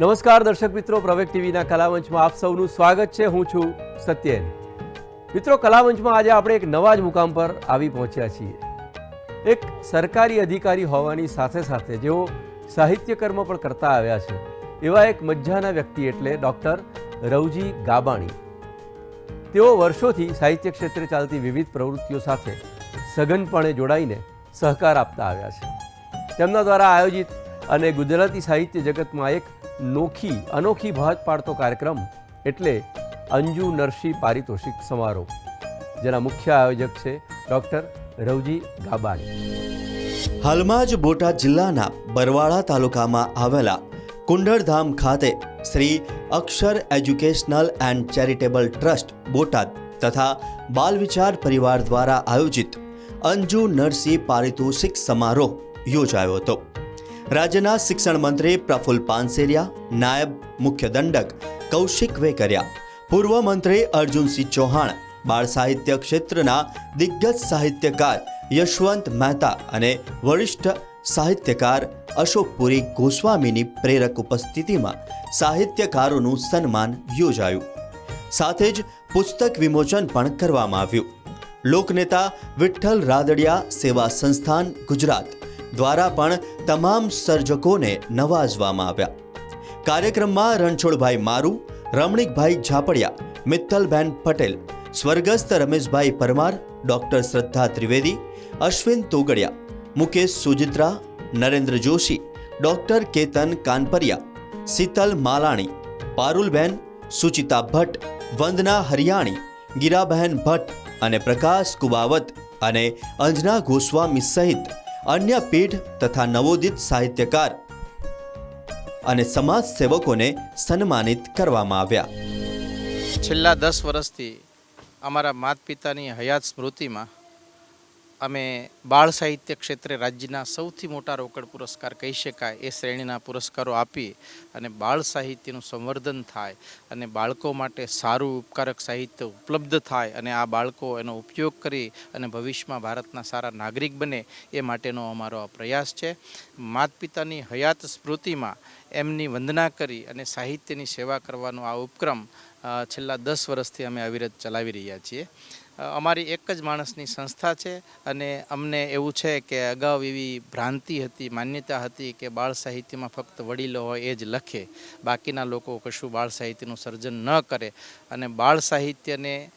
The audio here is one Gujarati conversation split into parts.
નમસ્કાર દર્શક મિત્રો પ્રવેક ટીવીના કલામંચમાં આપ સૌનું સ્વાગત છે. હું છું સત્યેન. મિત્રો કલામંચમાં આજે આપણે એક નવા જ મુકામ પર આવી પહોંચ્યા છીએ. એક સરકારી અધિકારી હોવાની સાથે સાથે જેઓ સાહિત્યકર્મ પણ કરતા આવ્યા છે, એવા એક મજ્જાના વ્યક્તિ એટલે ડૉક્ટર રવજી ગાબાણી. તેઓ વર્ષોથી સાહિત્ય ક્ષેત્રે ચાલતી વિવિધ પ્રવૃત્તિઓ સાથે સઘનપણે જોડાઈને સહકાર આપતા આવ્યા છે. તેમના દ્વારા આયોજિત અને ગુજરાતી સાહિત્ય જગતમાં એક નોખી, અનોખી ભાત પાડતો કાર્યક્રમ એટલે અંજુ નરસિંહ પારિતોષિક સમારોહ, જેના મુખ્ય આયોજક છે ડૉક્ટર રવજી ગાબાણી. હાલમાં જ બોટાદ જિલ્લાના બરવાળા તાલુકામાં આવેલા કુંડળધામ ખાતે Shri Akshar educational and charitable trust Botad તથા બાલ વિચાર પરિવાર દ્વારા આયોજિત અંજુ નરસિંહ પારિતોષિક સમારોહ યોજાયો હતો. રાજ્યના શિક્ષણ મંત્રી પ્રફુલ્લ પાનસેરિયા, નાયબ મુખ્ય દંડક કૌશિક વેકરિયા, પૂર્વ મંત્રી અર્જુનસિંહ ચૌહાણ, બાળ સાહિત્ય ક્ષેત્રના દિગ્ગજ સાહિત્યકાર યશવંત મહેતા અને વરિષ્ઠ સાહિત્યકાર અશોકપુરી ગોસ્વામીની પ્રેરક ઉપસ્થિતિમાં સાહિત્યકારોનું સન્માન યોજાયું. સાથે જ પુસ્તક વિમોચન પણ કરવામાં આવ્યું. લોકનેતા વિઠ્ઠલ રાદડિયા સેવા સંસ્થાન ગુજરાત. દ્વારા પણ તમામ સર્જકોને નવાજવામાં આવ્યા. કાર્યક્રમમાં રણછોડભાઈ મારુ, રમણીકભાઈ ઝાપડિયા, મિત્તલબેન પટેલ, સ્વર્ગસ્થ રમેશભાઈ પરમાર, ડોક્ટર શ્રદ્ધા ત્રિવેદી, અશ્વિન તોગડિયા, મુકેશ સુજિત્રા, નરેન્દ્ર જોશી, ડોક્ટર કેતન કાનપરિયા, શીતલ માલાણી, પારુલબેન, સુચિતા ભટ્ટ, વંદના હરિયાણી, ગીરાબહેન ભટ્ટ અને પ્રકાશ કુબાવત અને અંજના ગોસ્વામી સહિત અન્ય પીઠ તથા નવોદિત સાહિત્યકાર અને સમાજ સેવકોને સન્માનિત કરવામાં આવ્યા. છેલ્લા દસ વર્ષથી અમારા માત પિતાની હયાત સ્મૃતિમાં અમે બાળ સાહિત્ય ક્ષેત્રે રાજ્યના સૌથી મોટા રોકડ પુરસ્કાર કહી શકાય એ શ્રેણીના પુરસ્કારો આપી અને બાળ સાહિત્યનું સંવર્ધન થાય અને બાળકો માટે સારું ઉપકારક સાહિત્ય ઉપલબ્ધ થાય અને આ બાળકો એનો ઉપયોગ કરી અને ભવિષ્યમાં ભારતના સારા નાગરિક બને એ માટેનો અમારો આ પ્રયાસ છે. માત પિતાની હયાત સ્મૃતિમાં એમની વંદના કરી અને સાહિત્યની સેવા કરવાનો આ ઉપક્રમ છેલ્લા દસ વર્ષથી અમે અવિરત ચલાવી રહ્યા છીએ. અમારી એક જ માણસની સંસ્થા છે અને અમને એવું છે કે અગાઉ એવી ભ્રાંતિ હતી, માન્યતા હતી કે બાળ સાહિત્યમાં ફક્ત વડીલો હોય એ જ લખે. બાકીના લોકો કશું બાળ સાહિત્યનું સર્જન ન કરે. અને બાળ સાહિત્યને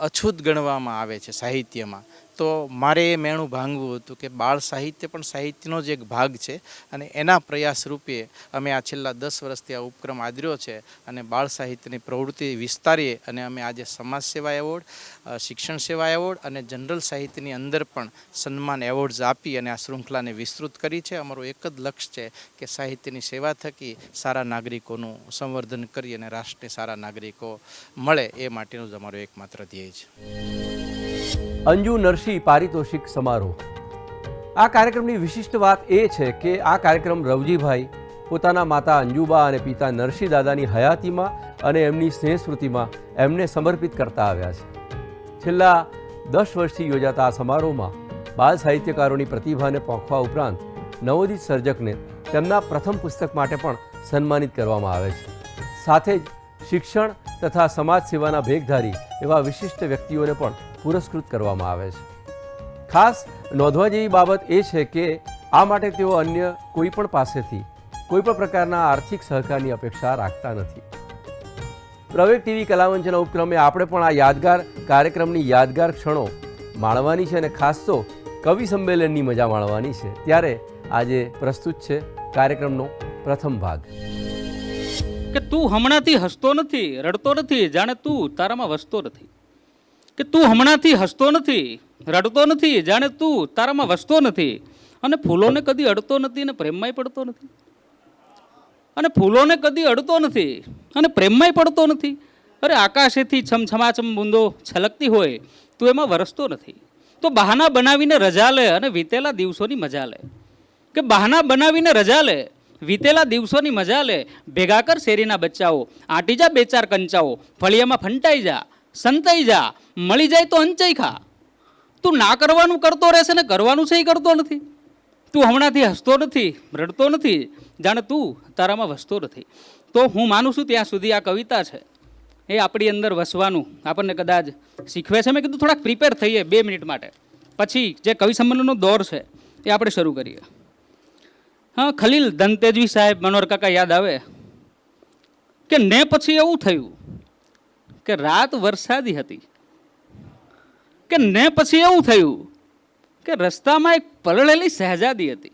અછૂત ગણવામાં આવે છે સાહિત્યમાં. તો મારે એ મેણું ભાંગવું હતું કે બાળ સાહિત્ય પણ સાહિત્યનો જ એક ભાગ છે અને એના પ્રયાસ રૂપે અમે આ છેલ્લા દસ વર્ષથી આ ઉપક્રમ આદર્યો છે અને બાળ સાહિત્યની પ્રવૃત્તિ વિસ્તારીએ અને અમે આજે સમાજ સેવા એવોર્ડ શિક્ષણ સેવા એવોર્ડ અને જનરલ સાહિત્યની અંદર પણ સન્માન એવોર્ડ્સ આપી અને આ શૃંખલાને વિસ્તૃત કરી છે. અમારું એક જ લક્ષ્ય છે કે સાહિત્યની સેવા થકી સારા નાગરિકોનું સંવર્ધન કરી અને રાષ્ટ્રને સારા નાગરિકો મળે એ માટેનું જ અમારું એકમાત્ર ધ્યેય છે. અંજુ નરસિંહ પારિતોષિક સમારોહ. આ કાર્યક્રમની વિશિષ્ટ વાત એ છે કે આ કાર્યક્રમ રવજીભાઈ, પોતાના માતા અંજુબા અને પિતા નરસિંહ દાદાની હયાતીમાં અને એમની સ્નેહસ્મૃતિમાં એમને સમર્પિત કરતા આવ્યા છે. છેલ્લા દસ વર્ષથી યોજાતા આ સમારોહમાં બાલ સાહિત્યકારોની પ્રતિભાને પોંખવા ઉપરાંત નવોદિત સર્જકને તેમના પ્રથમ પુસ્તક માટે પણ સન્માનિત કરવામાં આવે છે. સાથે જ શિક્ષણ તથા સમાજ સેવાના ભેગધારી એવા વિશિષ્ટ વ્યક્તિઓને પણ પુરસ્કૃત કરવામાં આવે છે. ખાસ નોંધવા જેવી બાબત એ છે કે આ માટે તેઓ અન્ય કોઈ પણ પાસેથી કોઈ પણ પ્રકારના આર્થિક સહકારની અપેક્ષા રાખતા નથી. પ્રવેગ ટીવી કલામંચના ઉપક્રમે આપણે પણ આ યાદગાર કાર્યક્રમની યાદગાર ક્ષણો માણવાની છે અને ખાસ તો કવિ સંમેલનની મજા માણવાની છે. ત્યારે આજે પ્રસ્તુત છે કાર્યક્રમનો પ્રથમ ભાગ. કે તું હમણાંથી હસતો નથી, રડતો નથી, જાણે તું તારામાં વસતો નથી. કે તું હમણાંથી હસતો નથી રડતો નથી, જાણે તું તારામાં વસતો નથી. અને ફૂલોને કદી અડતો નથી અને પ્રેમમાંય પડતો નથી. અને ફૂલોને કદી અડતો નથી અને પ્રેમમાંય પડતો નથી. અરે આકાશેથી છમછમાછમ બૂંદો છલકતી હોય, તું એમાં વરસતો નથી. તો બહાના બનાવીને રજા લે અને વીતેલા દિવસોની મજા લે. કે બહાના બનાવીને રજા લે, વીતેલા દિવસોની મજા લે. ભેગા કર શેરીના બચ્ચાઓ, આંટી જા બે ચાર કંચાઓ, ફળિયામાં ફંટાઈ જા, સંતાઈ જા, મળી જાય તો અંચાઈ ખા. તું ના કરવાનું કરતો રહેશે ને કરવાનું છે એ કરતો નથી. તું હમણાંથી હસતો નથી, રડતો નથી, જાણે તું તારામાં વસતો નથી. તો હું માનું છું ત્યાં સુધી આ કવિતા છે. એ આપણી અંદર વસવાનું, આપણને કદાચ શીખવે છે. મેં કીધું થોડાક પ્રિપેર થઈએ બે મિનિટ માટે. પછી જે કવિ સંમેલનનો દોર છે, એ આપણે શરૂ કરીએ. હા, ખલીલ ધનતેજવી સાહેબ, મનોહર કાકા યાદ આવે? કે ને પછી એવું થયું કે રાત વરસાદી હતી. કે ને પછી એવું થયું કે રસ્તામાં એક પલળેલી શહેજાદી હતી.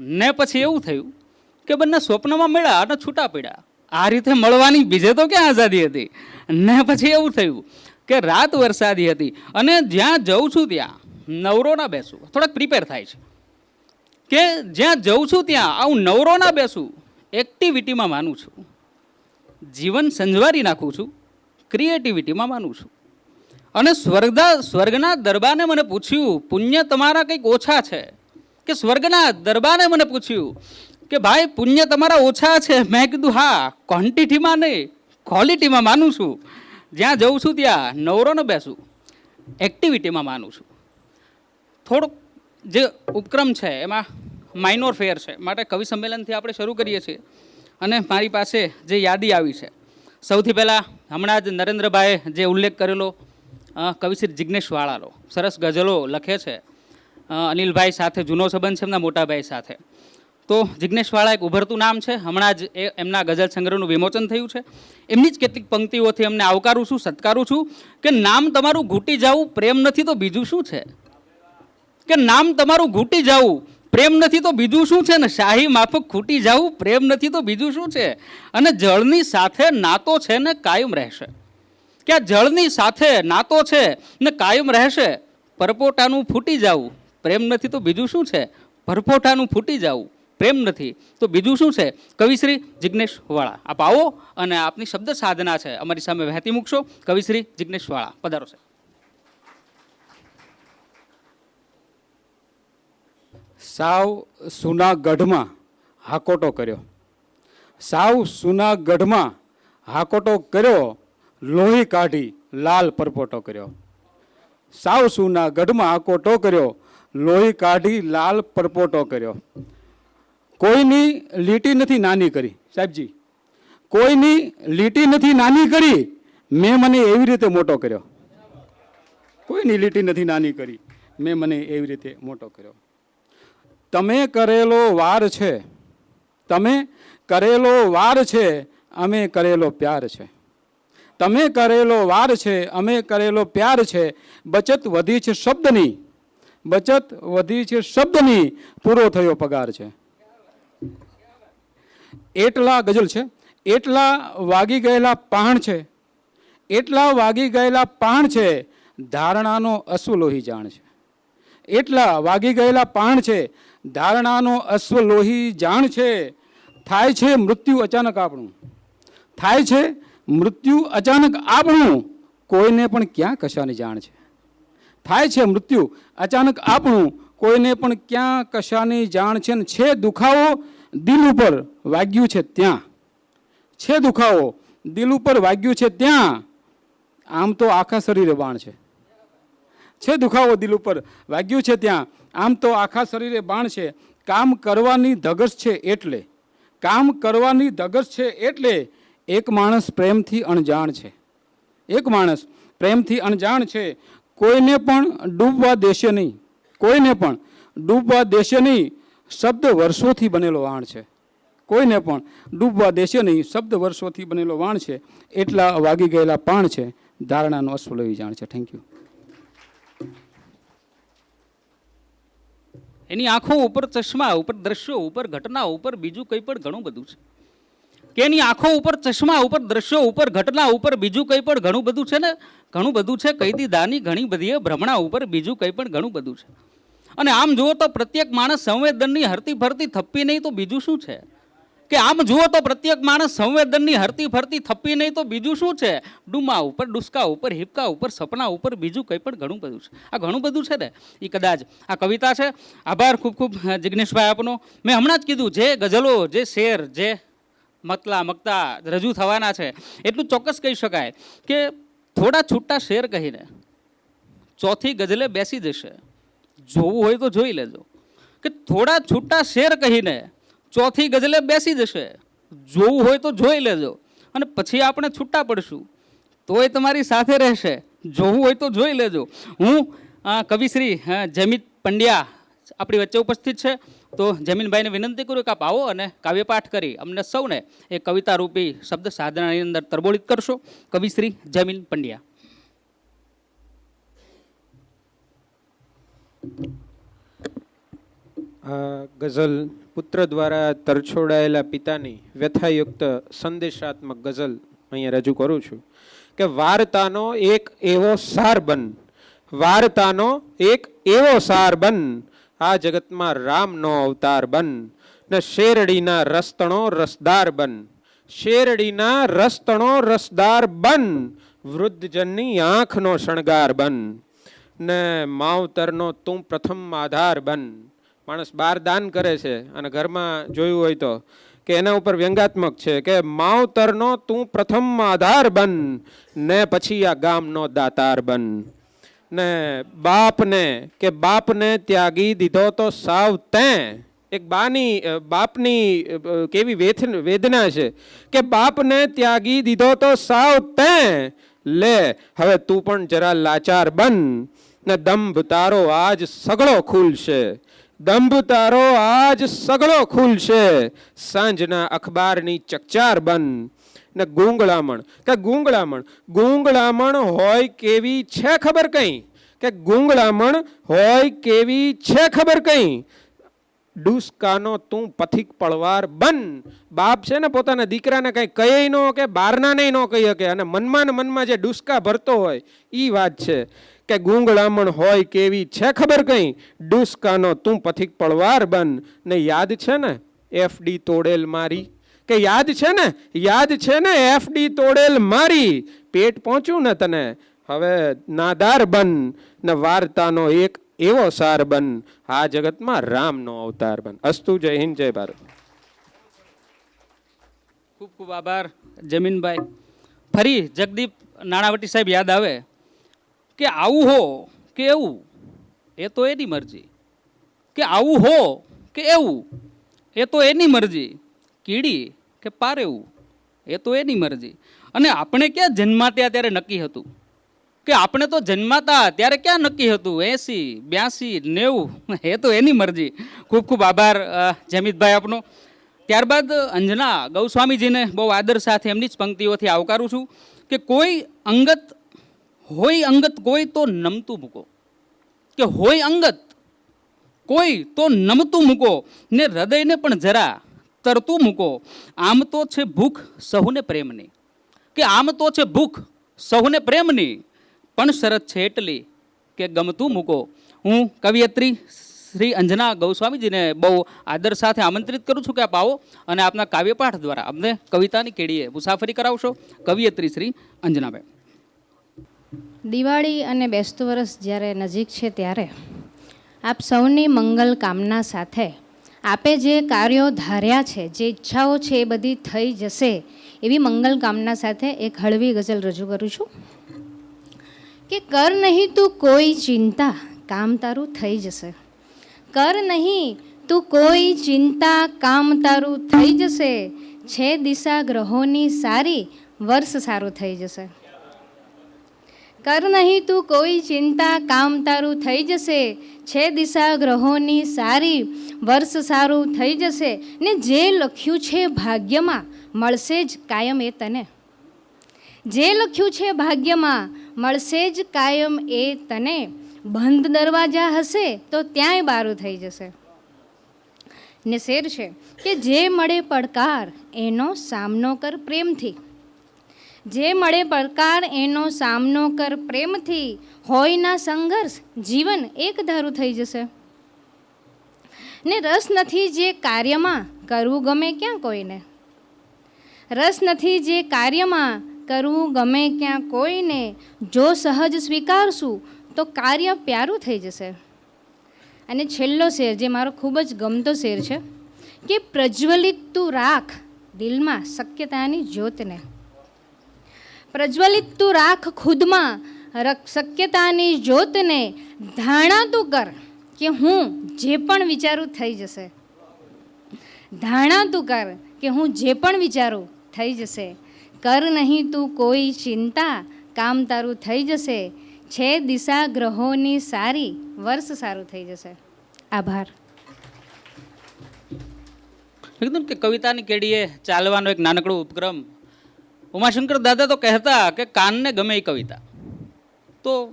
ને પછી એવું થયું કે બંને સ્વપ્નમાં મળ્યા અને છૂટા પડ્યા. આ રીતે મળવાની બીજે તો ક્યાં આઝાદી હતી? ને પછી એવું થયું કે રાત વરસાદી હતી અને જ્યાં જઉં છું ત્યાં નવરો ના બેસું. થોડાક પ્રિપેર થાય છે. કે જ્યાં જઉં છું ત્યાં આવું નવરો ના બેસું એક્ટિવિટીમાં માનું છું. જીવન સંજવારી નાખું છું ક્રિએટિવિટીમાં માનું છું. અને સ્વર્ગદા સ્વર્ગના દરબારને મને પૂછ્યું, પુણ્ય તમારા કંઈક ઓછા છે? કે સ્વર્ગના દરબારને મને પૂછ્યું કે, ભાઈ, પુણ્ય તમારા ઓછા છે? મેં કીધું, હા ક્વોન્ટિટીમાં નહીં ક્વોલિટીમાં માનું છું. જ્યાં જઉં છું, ત્યાં નવરો ન બેસું એક્ટિવિટીમાં માનું છું. થોડોક જે ઉપક્રમ છે, એમાં માઇનોર ફેર છે, માટે કવિ સંમેલનથી આપણે શરૂ કરીએ છીએ. અને મારી પાસે જે યાદી આવી છે, સૌથી પહેલાં હમણાં જ નરેન્દ્રભાઈએ જે ઉલ્લેખ કરેલો કવિશ્રી જિજ્ઞેશ વાળાનો. સરસ ગઝલો લખે છે. અનિલભાઈ સાથે જૂનો સંબંધ છે એમના મોટાભાઈ સાથે. તો જિજ્ઞેશ વાળા એક ઉભરતું નામ છે. હમણાં જ એ એમના ગઝલ સંગ્રહનું વિમોચન થયું છે. એમની જ કેટલીક પંક્તિઓથી એમને આવકારું છું, સત્કારું છું કે નામ તમારું ઘૂંટી જવું પ્રેમ નથી તો બીજું શું છે? કે નામ તમારું ઘૂંટી જવું પ્રેમ નથી તો બીજું શું છે? ને શાહી માફક ખૂટી જવું પ્રેમ નથી તો બીજું શું છે? અને જળની સાથે નાતો છે ને કાયમ રહેશે. કે આ જળની સાથે નાતો છે ને કાયમ રહેશે? પરપોટાનું ફૂટી જવું પ્રેમ નથી તો બીજું શું છે? પરપોટાનું ફૂટી જવું પ્રેમ નથી તો બીજું શું છે? કવિશ્રી જિજ્ઞેશ વાળા આપ આવો અને આપની શબ્દ સાધના છે. અમારી સામે વહેતી મૂકશો. કવિશ્રી જિજ્ઞેશ વાળા પધારો છે સાવ સુનાગઢમાં હાકોટો કર્યો. સાવ સુનાગઢમાં હાકોટો કર્યો લોહી કાઢી લાલ પરપોટો કર્યો. સાવ સુના ગઢમાં આકોટો કર્યો, લોહી કાઢી લાલ પરપોટો કર્યો. કોઈની લીટી નથી નાની કરી, સાહેબજી. કોઈની લીટી નથી નાની કરી, મેં મને એવી રીતે મોટો કર્યો. કોઈની લીટી નથી નાની કરી, મેં મને એવી રીતે મોટો કર્યો. તમે કરેલો વાર છે, તમે કરેલો વાર છે, અમે કરેલો પ્યાર છે. તમે કરેલો વાર છે, અમે કરેલો પ્યાર છે. બચત વધી છે શબ્દની. બચત વધી છે શબ્દની. પૂરો થયો પગાર છે. એટલા ગઝલ છે. એટલા વાગી ગયેલા પાણ છે. એટલા વાગી ગયેલા પાણ છે. ધારણાનો અશ્વ લોહી જાણ છે. એટલા વાગી ગયેલા પાણ છે. ધારણાનો અશ્વ લોહી જાણ છે. થાય છે મૃત્યુ અચાનક આપણું. થાય છે મૃત્યુ અચાનક આપણું, કોઈને પણ ક્યાં કશાની જાણ છે? થાય છે મૃત્યુ, અચાનક આપણું, કોઈને પણ ક્યાં કશાની જાણ છે ને છે દુખાવો, દિલ ઉપર વાગ્યું છે ત્યાં. છે દુખાવો, દિલ ઉપર વાગ્યું છે ત્યાં. આમ તો આખા શરીરે બાણ છે. છે દુખાવો દિલ ઉપર વાગ્યું છે ત્યાં. આમ તો આખા શરીરે બાણ છે. કામ કરવાની ધગશ છે એટલે. કામ કરવાની ધગશ છે એટલે એક માણસ પ્રેમથી અણજાણ છે. એક માણસ પ્રેમથી અણજાણ છે, કોઈને પણ ડૂબવા દેશે નહીં. કોઈને પણ ડૂબવા દેશે નહીં, શબ્દ વર્ષોથી બનેલો વાણ છે. કોઈને પણ ડૂબવા દેશે નહીં, શબ્દ વર્ષોથી બનેલો વાણ છે. એટલા વાગી ગયેલા પાણ છે. ધારણાનો અશ્વલવી જાણ છે. થેન્ક યુ એની આંખો ઉપર ચશ્મા, ઉપર દ્રશ્યો, ઉપર ઘટના, ઉપર બીજું કંઈ પણ ઘણું બધું છે. કે એની આંખો ઉપર, ચશ્મા ઉપર, દ્રશ્યો ઉપર, ઘટના ઉપર, બીજું કંઈ પણ ઘણું બધું છે ને? ઘણું બધું છે કૈદી દીધાની ઘણી બધી ભ્રમણા ઉપર બીજું કંઈ પણ ઘણું બધું છે. અને આમ જુઓ તો પ્રત્યેક માણસ સંવેદનની હરતી ફરતી થપ્પી નહીં તો બીજું શું છે? કે આમ જુઓ તો પ્રત્યેક માણસ સંવેદનની હરતી ફરતી થપ્પી નહીં તો બીજું શું છે? ડુમા ઉપર, ડુસકા ઉપર, હિપકા ઉપર, સપના ઉપર બીજું કંઈ પણ ઘણું બધું છે. આ ઘણું બધું છે ને? એ કદાચ આ કવિતા છે. આભાર ખૂબ ખૂબ, જિગ્નેશભાઈ આપનો. મેં હમણાં જ કીધું, જે ગઝલો, જે શેર, જે મતલા મકતા રજૂ થવાના છે. એટલું ચોક્કસ કહી શકાય કે થોડા છૂટા શેર કહીને ચોથી ગઝલે બેસી જશે. જોવું હોય તો જોઈ લેજો. કે થોડા છૂટા શેર કહીને ચોથી ગઝલે બેસી જશે. જોવું હોય તો જોઈ લેજો. અને પછી આપણે છૂટા પડશું. તોય તમારી સાથે રહેશે. જોવું હોય તો જોઈ લેજો. હું કવિશ્રી જમિત પંડ્યા આપણી વચ્ચે ઉપસ્થિત છે. તો જમીનભાઈને વિનંતી કરું કે આપ આવો અને કાવ્યપાઠ કરી અમને સૌને એ કવિતા શબ્દ સાધનાની અંદર તરબોળિત કરશો. કવિશ્રી જમીન પંડ્યા. આ ગઝલ પુત્ર દ્વારા તરછોડાયેલા પિતાની વ્યથાયુક્ત સંદેશાત્મક ગઝલ અહીંયા રજૂ કરું છું કે વાર્તાનો એક એવો સાર બન. વાર્તાનો એક એવો સાર બન. આ જગતમાં રામનો અવતાર બન, ને શેરડીના રસ્તણો રસદાર બન. શેરડીના રસ્તણો રસદાર બન, વૃદ્ધજનની આંખનો શણગાર બન. ને માવતરનો તું પ્રથમ આધાર બન. માણસ બાર દાન કરે છે અને ઘરમાં જોયું હોય તો કે એના ઉપર વ્યંગાત્મક છે કે માવતરનો તું પ્રથમ આધાર બન, ને પછી આ ગામનો દાતાર બન. ને બાપને કે બાપને ત્યાગી દીધો તો સાવ તેં. એક બાની બાપની કેવી વેથ- વેદના છે કે બાપને ત્યાગી દીધો તો સાવ તેં. લે, હવે તું પણ જરા લાચાર બન ને દંભ તારો આજ સગળો ખુલશે. દંભ તારો આજ સગળો ખુલશે. સાંજના અખબારની ચકચાર બન ને ગૂંગળામણ. કે ગૂંગળામણ? ગૂંગળામણ હોય કેવી છે ખબર કંઈ? કે ગૂંગળામણ હોય કેવી છે ખબર કંઈ? ડુસકાનો તું પથિક પળવાર બન. બાપ છે ને પોતાના દીકરાને કંઈ કહે ન કે નહીં ન કહી શકે. અને મનમાં ને મનમાં જે ડુસકા ભરતો હોય એ વાત છે કે ગૂંગળામણ હોય કેવી છે ખબર કંઈ? ડુસકાનો તું પથિક પળવાર બન. ને યાદ છે ને એફડી તોડેલ મારી કે યાદ છે ને? યાદ છે ને? એફડી તોડેલ મારી. પેટ પહોંચ્યું ને તને? હવે નાદાર બન. ને વાર્તાનો એક એવો સાર બન. આ જગતમાં રામનો અવતાર બન. અસ્તુ, જય હિન્દ, જય ભારત. ખૂબ ખૂબ આભાર, જમીનભાઈ. ફરી જગદીપ નાણાવટી સાહેબ યાદ આવે કે આવું હો કે એવું? એ તો એની મરજી. કે આવું હો કે એવું? એ તો એની મરજી. કીડી કે પારેવું એ તો એની મરજી. અને આપણે ક્યાં જન્માત્યા ત્યારે નક્કી હતું? કે આપણે તો જન્માતા ત્યારે ક્યાં નક્કી હતું? એંસી, બ્યાસી, નેવું. એ તો એની મરજી. ખૂબ ખૂબ આભાર જમીતભાઈ આપનો. ત્યારબાદ અંજના ગૌસ્વામીજીને બહુ આદર સાથે એમની જ પંક્તિઓથી આવકારું છું કે કોઈ અંગત, હોય અંગત કોઈ તો નમતું મૂકો. કે હોય અંગત કોઈ તો નમતું મૂકો ને હૃદયને પણ જરા તરતું મૂકો. આમ તો છે ભૂખ સહુને પ્રેમની. કે આમ તો છે ભૂખ સહુને પ્રેમની. પણ શરત છે એટલી કે ગમતું મૂકો. હું કવિયત્રી શ્રી અંજના ગૌસ્વામીજીને બહુ આદર સાથે આમંત્રિત કરું છું કે આપ આવો અને આપના કાવ્યપાઠ દ્વારા અમને કવિતાની કેડીએ મુસાફરી કરાવશો. કવિયત્રી શ્રી અંજનાબેન. દિવાળી અને બેસતું વર્ષ જ્યારે નજીક છે ત્યારે આપ સૌની મંગલ કામના સાથે આપે જે કાર્યો ધાર્યા છે, જે ઈચ્છાઓ છે એ બધી થઈ જશે, એવી મંગલ કામના સાથે એક હળવી ગઝલ રજૂ કરું છું. કે કર નહીં તું કોઈ ચિંતા, કામ તારું થઈ જશે. કર નહીં તું કોઈ ચિંતા, કામ તારું થઈ જશે. છે દિશા ગ્રહોની સારી, વર્ષ સારું થઈ જશે. કર નહીં તું કોઈ ચિંતા, કામ તારું થઈ જશે. છે દિશા ગ્રહોની સારી, વર્ષ સારું થઈ જશે. ને જે લખ્યું છે ભાગ્યમાં, મળશે જ કાયમ એ તને. જે લખ્યું છે ભાગ્યમાં, મળશે જ કાયમ એ તને. બંધ દરવાજા હશે તો ત્યાંય બારું થઈ જશે. ને શેર છે કે જે મળે પડકાર, એનો સામનો કર પ્રેમથી. જે મળે પડકાર, એનો સામનો કર. પ્રેમથી હોયના સંઘર્ષ જીવન એક ધારું થઈ જશે. ને રસ નથી જે કાર્યમાં કરવું ગમે ક્યાં કોઈને. રસ નથી જે કાર્યમાં કરવું ગમે ક્યાં કોઈને. જો સહજ સ્વીકારશું, તો કાર્ય પ્યારું થઈ જશે. અને છેલ્લો શેર, જે મારો ખૂબ જ ગમતો શેર છે, કે પ્રજ્વલિત તું રાખ દિલમાં શક્યતાની જ્યોતને. પ્રજ્વલિત તું રાખ ખુદમાં. રક- શક્યતાની જ્યોતને ધાણા તું કર કે હું જે પણ વિચારું થઈ જશે. ધારણા તું કર કે હું જે પણ વિચારું થઈ જશે. કર નહીં તું કોઈ ચિંતા, કામ તારું થઈ જશે. છે દિશા ગ્રહોની સારી, વર્ષ સારું થઈ જશે. આભાર. એકદમ કે કવિતાની કેડીએ ચાલવાનો એક નાનકડો ઉપક્રમ ઉમાશંકર દાદા તો કહેતા કે કાનને ગમે એ કવિતા. તો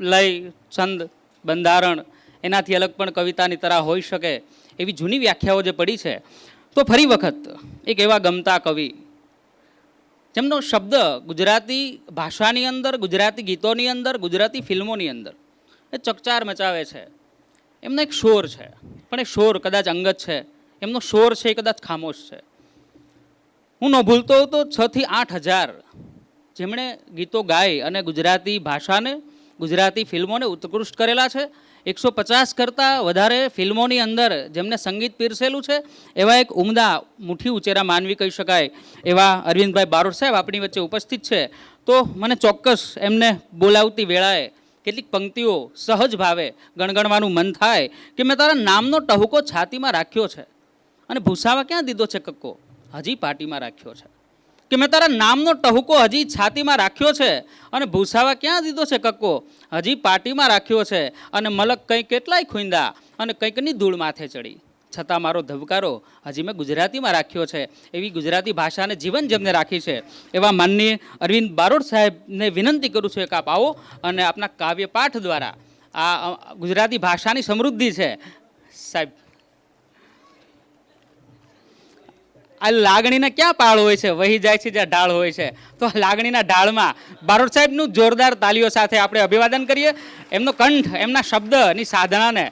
લય, છંદ, બંધારણ એનાથી અલગ પણ કવિતાની તરાહ હોઈ શકે એવી જૂની વ્યાખ્યાઓ જે પડી છે. તો ફરી વખત એક એવા ગમતા કવિ જેમનો શબ્દ ગુજરાતી ભાષાની અંદર, ગુજરાતી ગીતોની અંદર, ગુજરાતી ફિલ્મોની અંદર એ ચકચાર મચાવે છે. એમનો એક શોર છે. પણ એ શોર કદાચ અંગત છે. એમનો શોર છે એ કદાચ ખામોશ છે. હું ન ભૂલતો હતો તો છ થી આઠ હજાર. જેમણે ગીતો ગાય અને ગુજરાતી ભાષાને, ગુજરાતી ફિલ્મોને ઉત્કૃષ્ટ કરેલા છે. એકસો પચાસ કરતાં વધારે ફિલ્મોની અંદર જેમને સંગીત પીરસેલું છે, એવા એક ઉમદા મુઠ્ઠી ઉચેરા માનવી કહી શકાય, એવા અરવિંદભાઈ બારોટ સાહેબ આપણી વચ્ચે ઉપસ્થિત છે. તો મને ચોક્કસ એમને બોલાવતી વેળાએ કેટલીક પંક્તિઓ સહજ ભાવે ગણગણવાનું મન થાય કે મેં તારા નામનો ટહુકો છાતીમાં રાખ્યો છે. અને ભૂસાવા ક્યાં દીધો છે કક્કો? હજી પાટીમાં રાખ્યો છે. કે મેં તારા નામનો ટહુકો હજી છાતીમાં રાખ્યો છે અને ભૂસાવા ક્યાં દીધો છે કક્કો? હજી પાટીમાં રાખ્યો છે અને મલક કંઈ કેટલાય ખૂંદા અને કંઈકની ધૂળ માથે ચડી. છતાં મારો ધબકારો હજી મેં ગુજરાતીમાં રાખ્યો છે. એવી ગુજરાતી ભાષાને જીવન જેમને રાખી છે. એવા માનનીય અરવિંદ બારોટ સાહેબને વિનંતી કરું છું એક આપ આવો અને આપના કાવ્ય પાઠ દ્વારા આ ગુજરાતી ભાષાની સમૃદ્ધિ છે. સાહેબ આ લાગણીને ક્યાં પાળ હોય છે? વહી જાય છે જ્યાં ઢાળ હોય છે. તો લાગણીના ઢાળમાં બારોટ સાહેબનું જોરદાર તાલીઓ સાથે આપણે અભિવાદન કરીએ. એમનો કંઠ, એમના શબ્દની સાધનાને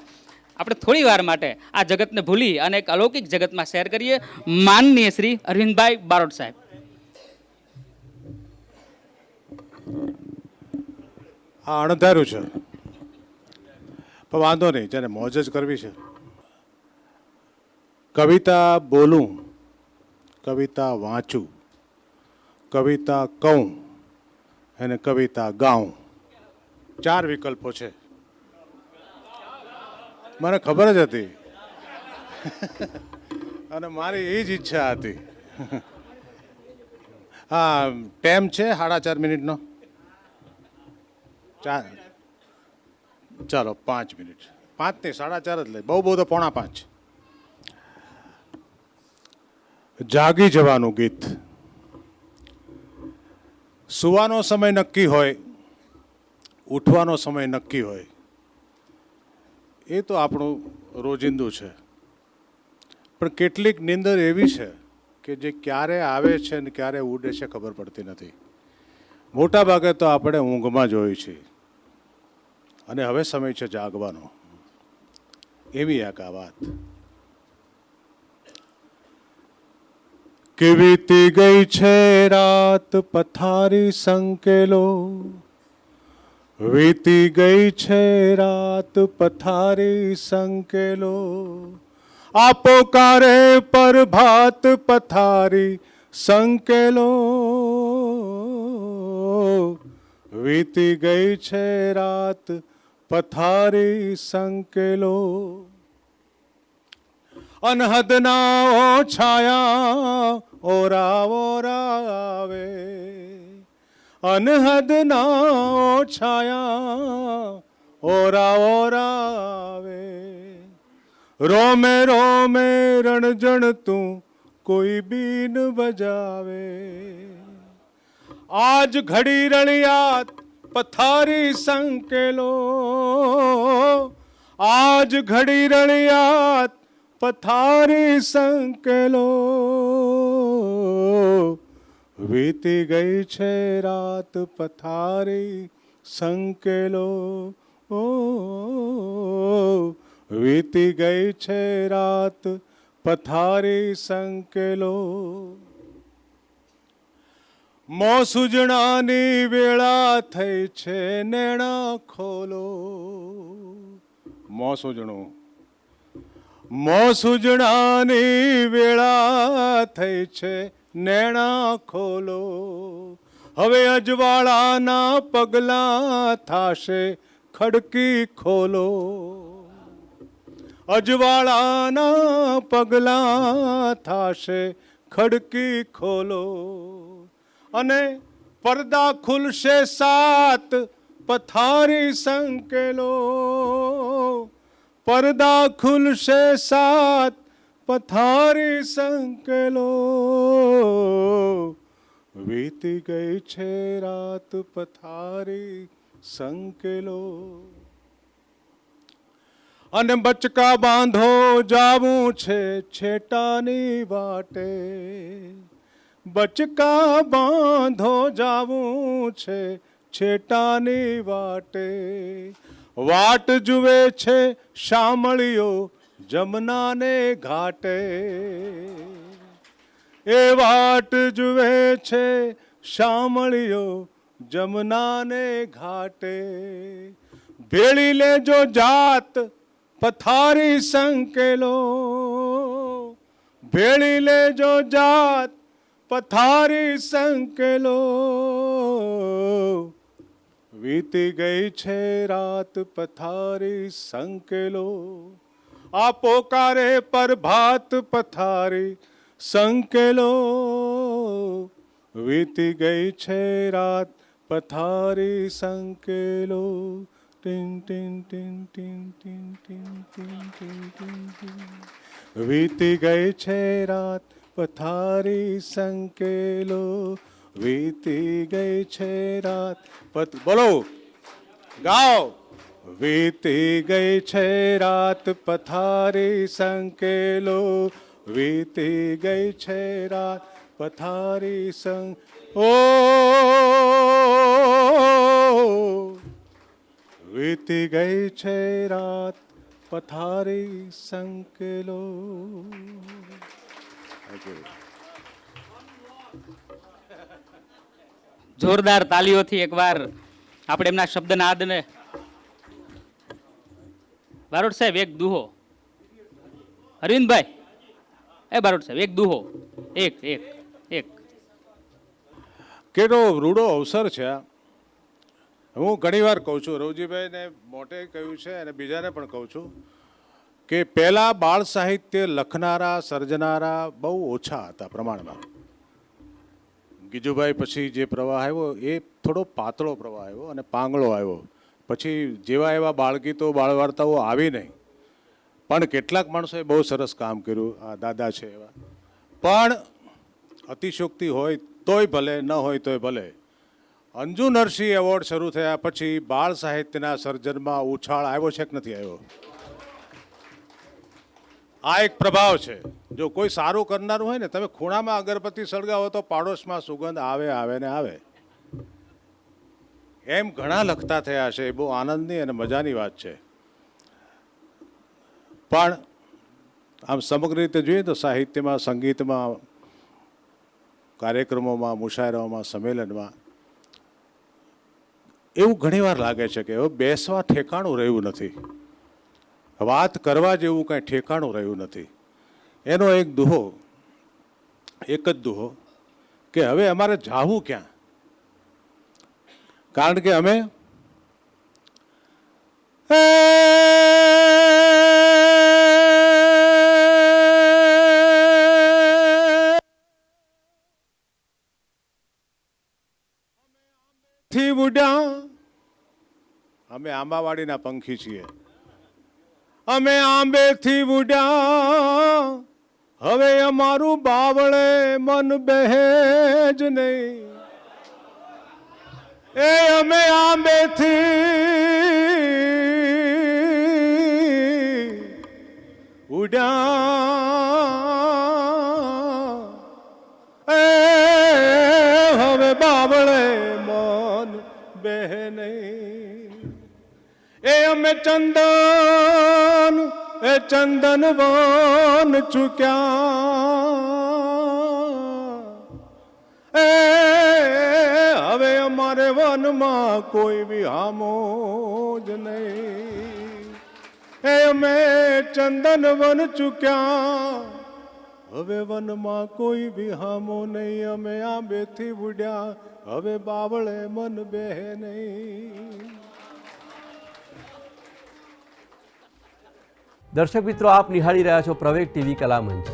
આપણે થોડી વાર માટે આ જગતને ભૂલી અને એક અલૌકિક જગતમાં શેર કરીએ. માનનીય શ્રી અરવિંદભાઈ બારોટ સાહેબ. આ અણધાર્યું છે. પણ વાંધો નહીં, જેને મોજ જ કરવી છે. કવિતા બોલું. કવિતા વાંચું, કવિતા કહું અને કવિતા ગાઉં. ચાર વિકલ્પો છે. મને ખબર જ હતી. અને મારી એ જ ઈચ્છા હતી. હા ટાઈમ છે સાડા ચાર મિનિટનો? ચાર. ચાલો, પાંચ મિનિટ. પાંચ નહીં સાડા ચાર જ લઈ બહુ બહુ તો પોણા પાંચ. જાગી જવાનું ગીત. સુવાનો સમય નક્કી હોય, ઉઠવાનો સમય નક્કી હોય. એ તો આપણું રોજિંદુ છે. પણ કેટલીક નિંદર એવી છે કે જે ક્યારે આવે છે ને ક્યારે ઉડે છે ખબર પડતી નથી. મોટા ભાગે તો આપણે ઊંઘમાં જ હોઈએ છીએ. અને હવે સમય છે જાગવાનો. એવી આ વાત. કે વીતી ગઈ છે રાત પથારી સંકેલો. વીતી ગઈ છે રાત પથારી સંકેલો. આપો કારે પર ભાત પથારી સંકેલો. વીતી ગઈ છે રાત પથારી સંકેલો. અનહદના છાયા ઓરા ઓરા આવે અનહદના છાયા ઓરા ઓરા આવે રોમે રોમે રણજણ તું કોઈ બીન બજાવે. આજ ઘડી રણિયાત પથારી સંકેલો. આજ ઘડી રણિયાત પથારી સંકેલો વીતી ગઈ છે રાત પથારી સંકેલો. ઓ, વીતી ગઈ છે રાત પથારી સંકેલો. મોસુજણાની વેળા થઈ છે નેણા ખોલો. મો સુજણું મો સુજણાની વેળા થઈ છે, નેણા ખોલો. હવે અજવાળાના પગલા થાશે, ખડકી ખોલો. અજવાળાના પગલા થાશે, ખડકી ખોલો. અને પડદા ખુલશે સાત, પથારી સંકેલો. પડદા ખુલશે સાત, પથારી સંકેલો. વીતી ગઈ છે રાત, પથારી સંકેલો. અને બચકા બાંધો જાવું છે છેટાની વાટે. બચકા બાંધો જાવું છે છેટાની વાટે. વાટ જુએ છે શામળીઓ જમનાને ઘાટે. એ વાટ જુએ છે શામળીઓ જમનાને ઘાટે. ભેળી લેજો જાત પથારી સંકેલો. ભેળી લેજો જાત પથારી સંકેલો. વીતી ગઈ છે રાત પથારી સંકેલો. આ પોકારે પર ભાત પથારી સંકેલો. વીતી ગઈ છે રાત પથારી સંકેલો. ટીન ટીન ટીન ટીન ટીન ટીન ટીન ટીન ટીન ટીન. વીતી ગઈ છે રાત પથારી સંકેલો. વીતી ગઈ છે રાત. પત બોલો. ગાઓ. વીતી ગઈ છે રાત પથારી સંકેલો. વીતી ગઈ છે રાત પથારી સં ઓ. વીતી ગઈ છે રાત પથારી સંકેલો. જોરદાર તાલીઓથી એકવાર આપણે એમના શબ્દના આદને બારોટ સાહેબ, એક દુહો. અરવિંદભાઈ. એ બારોટ સાહેબ, એક દુહો. એક એક એક. કેટલો રૂડો અવસર છે હું ઘણીવાર કહું છું, રવજીભાઈને મોટે કહ્યું છે અને બીજાને પણ કહું છું કે પહેલાં બાળ સાહિત્ય લખનારા, સર્જનારા બહુ ઓછા હતા પ્રમાણમાં. ગીજુભાઈ પછી જે પ્રવાહ આવ્યો, એ થોડો પાતળો પ્રવાહ આવ્યો અને પાંગળો આવ્યો. પછી જેવા એવા બાળગીતો બાળ વાર્તાઓ આવી નહીં. પણ કેટલાક માણસોએ બહુ સરસ કામ કર્યું, આ દાદા છે એવા. પણ અતિશોક્તિ હોય તોય ભલે, ન હોય તોય ભલે. અંજુ નરસિંહ એવોર્ડ શરૂ થયા પછી બાળ સાહિત્યના સર્જનમાં ઉછાળ આવ્યો છે કે નથી આવ્યો? આ એક પ્રભાવ છે. જો કોઈ સારું કરનારું હોય ને, તમે ખૂણામાં અગરબત્તી સળગાવો તો પાડોશમાં સુગંધ આવે આવે ને આવે. એમ ઘણા લખતા થયા છે. એ બહુ આનંદની અને મજાની વાત છે. પણ આમ સમગ્ર રીતે જોઈએ તો સાહિત્યમાં, સંગીતમાં, કાર્યક્રમોમાં, મુશાયરાઓમાં, સંમેલનમાં એવું ઘણીવાર લાગે છે કે હવે બેસવા ઠેકાણું રહ્યું નથી. વાત કરવા જેવું કાંઈ ઠેકાણું રહ્યું નથી. એનો એક દુહો, એક જ દુહો કે હવે અમારે જાવું ક્યાં? કારણ કે અમે થી ઉડ્યા. અમે આંબાવાડીના પંખી છીએ. અમે આંબેથી ઉડ્યા. હવે અમારું બાવળે મન બેહે જ નહીં. એ અમે આંબેથી. ઉડ્યા. એ હવે બાવળે મન બેહે નહીં. એ અમે ચંદન ચંદન વન ચૂક્યા. એ, હવે અમારે વનમાં કોઈ બી હામો જ નહીં. એ, અમે ચંદન વન ચૂક્યા. હવે વનમાં કોઈ બી હામો નહીં. અમે આંબેથી ઉડ્યા. હવે બાવળે મન બેહે નહીં. દર્શક મિત્રો, આપ નિહાળી રહ્યા છો પ્રવેગ ટીવી કલામંચ.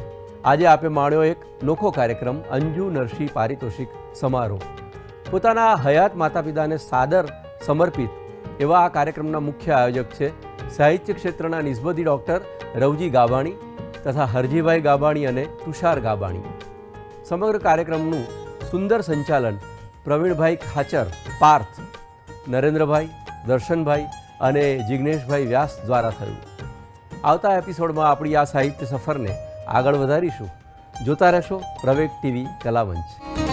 આજે આપે માણ્યો એક નોખો કાર્યક્રમ, અંજુ નરસિંહ પારિતોષિક સમારોહ. પોતાના હયાત માતા પિતાને સાદર સમર્પિત એવા આ કાર્યક્રમના મુખ્ય આયોજક છે સાહિત્ય ક્ષેત્રના નિસ્બતી ડૉક્ટર રવજી ગાબાણી તથા હરજીભાઈ ગાબાણી અને તુષાર ગાબાણી. સમગ્ર કાર્યક્રમનું સુંદર સંચાલન પ્રવીણભાઈ ખાચર, પાર્થ, નરેન્દ્રભાઈ, દર્શનભાઈ અને જિજ્ઞેશભાઈ વ્યાસ દ્વારા થયું. આવતા એપિસોડમાં આપણી આ સાહિત્ય સફરને આગળ વધારીશું. જોતા રહેશો પ્રવેગ ટીવી કલામંચ